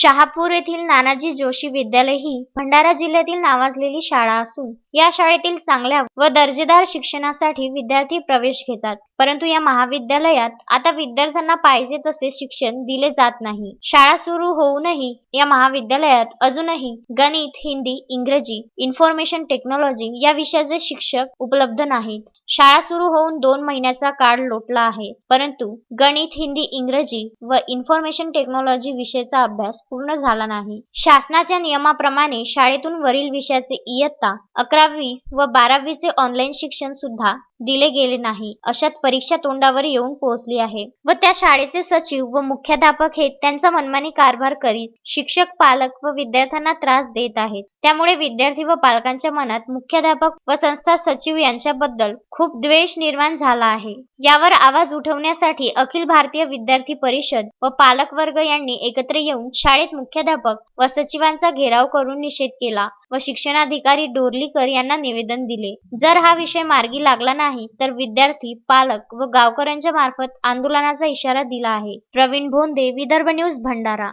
शहापूर येथील नानाजी जोशी विद्यालय ही भंडारा जिल्ह्यातील नावाजलेली शाळा असून या शाळेतील चांगल्या व दर्जेदार शिक्षणासाठी विद्यार्थी प्रवेश घेतात. परंतु या महाविद्यालयात आता विद्यार्थ्यांना पाहिजे तसे शिक्षण दिले जात नाही. शाळा सुरू होऊनही या महाविद्यालयात अजूनही गणित हिंदी इंग्रजी इन्फॉर्मेशन टेक्नॉलॉजी या विषयाचे शिक्षक उपलब्ध नाहीत. शाळा सुरू होऊन दोन महिन्याचा काळ लोटला आहे. परंतु गणित हिंदी इंग्रजी व इन्फॉर्मेशन टेक्नॉलॉजी विषयाचा अभ्यास पूर्ण झाला नाही. शासनाच्या नियमाप्रमाणे शाळेतून वरील विषयाचे इयत्ता अकरावी व बारावीचे ऑनलाईन शिक्षण सुद्धा दिले गेले नाही. अशात परीक्षा तोंडावर येऊन पोहोचली आहे. व त्या शाळेचे सचिव व मुख्याध्यापक हे त्यांचा मनमानी कारभार करीत शिक्षक पालक व विद्यार्थ्यांना त्रास देत आहेत. त्यामुळे विद्यार्थी व पालकांच्या मनात मुख्याध्यापक व संस्था सचिव यांच्याबद्दल खूप द्वेष निर्माण झाला आहे. यावर आवाज उठवण्यासाठी अखिल भारतीय विद्यार्थी परिषद व पालक वर्ग यांनी एकत्र येऊन शाळेत मुख्याध्यापक व सचिवांचा घेराव करून निषेध केला. व शिक्षणाधिकारी डोरलीकर यांना निवेदन दिले. जर हा विषय मार्गी लागला नाही तर विद्यार्थी पालक व गावकऱ्यांच्या मार्फत आंदोलनाचा इशारा दिला आहे. प्रवीण भोंदे विदर्भ न्यूज भंडारा.